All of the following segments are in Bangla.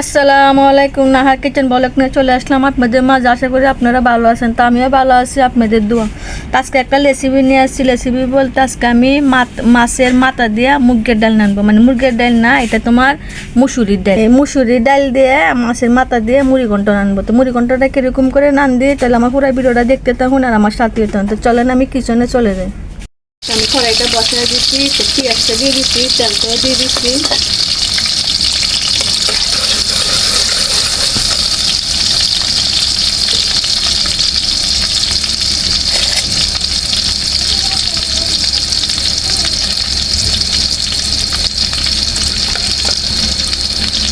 আসসালামু আলাইকুম। নাহার কিচেন ব্লক নিয়ে চলে আসলাম আপনাদের মাঝে। আশা করি আপনারা ভালো আছেন, তো আমিও ভালো আছি, আপনাদের দোয়া। আজকে একটা রেসিপি নিয়ে আসছি। রেসিপি বলতে আজকে আমি মাছের মাথা দিয়ে মুরগের ডাল নানবো। মানে মুরগের ডাল না, এটা তোমার মুসুরির ডাল। এই মুসুরির ডাল দিয়ে মাছের মাথা দিয়ে মুড়ি ঘন্ট নানবো। তো মুড়ি ঘন্টটা কীরকম করে নান দিয়ে তাহলে আমার পুরো ভিডিওটা দেখতে থাকুন আর আমার সাথে তো চলেন আমি কিচেনে চলে যাই। আমি কড়াইটা বসায় দিচ্ছি পেঁয়াজটা দিয়ে দিচ্ছি তেলটাও দিয়ে দিচ্ছি।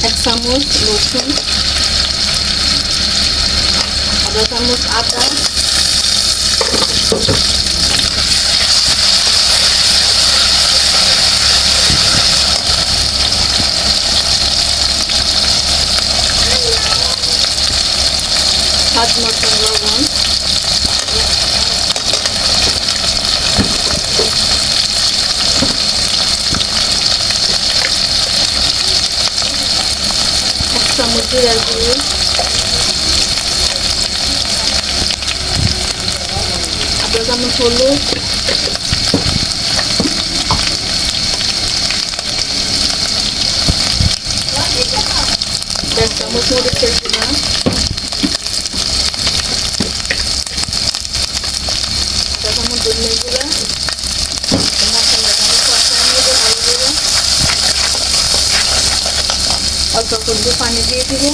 এক চামচ রসুন আধা চামচ আদা স্বাদ মতো লবণ চামচ জিরার গুঁড়ো আধা চামচ হলুদ। দেড় চামচ মরিচের গুঁড়া আধা মশলাটা আমি কষায় নেব ভালো করে করে পানি দিয়ে দিব।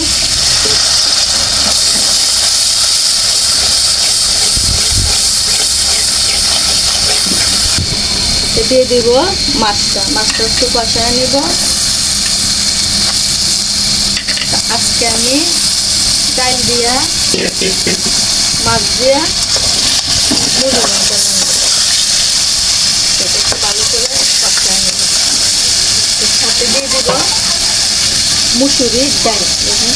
দিয়ে দিব মাছটা। মাছটা একটু কষায় নিব। আজকে আমি ডাল দিয়া মাছ দিয়া মুড়ি একটু ভালো করে কষায় নেব। সাথে দিয়ে দিব। মুসুরির ডাল। দেখুন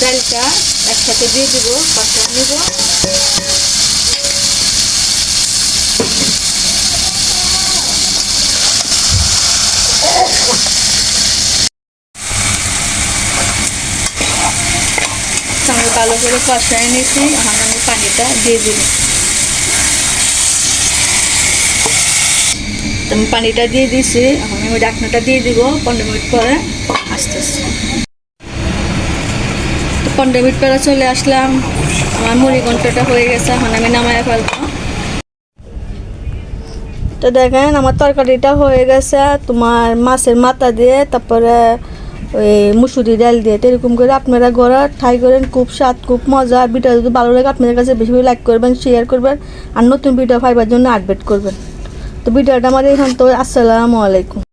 ডালটা একসাথে দিয়ে দিব কষায় নিব ভালো করে কষায় নিয়েছি, এখন আমি পানিটা দিয়ে দিব। তো আমি পানিটা দিয়ে দিয়েছি এখন আমি ডাকনাটা দিয়ে দিব, পনেরো মিনিট পরে আস্তে আস্তে তো পনেরো মিনিট পরে চলে আসলাম, আমার মুড়ি ঘন্টাটা হয়ে গেছে, এখন আমি নামায় ফেলব। তো দেখেন, আমার তরকারিটা হয়ে গেছে, তোমার মাছের মাথা দিয়ে, তারপরে ওই মুসুরি ডাল দিয়ে। এরকম করে আপনারা ঘরে ট্রাই করেন, খুব স্বাদ, খুব মজা। আর ভিডিও যদি ভালো লাগে, আপনাদের কাছে বেশি লাইক করবেন শেয়ার করবেন, আর নতুন ভিডিও পাইবার জন্য আপডেট করবেন। তো ভিডিওটা আমার এখান তো আসসালামু আলাইকুম।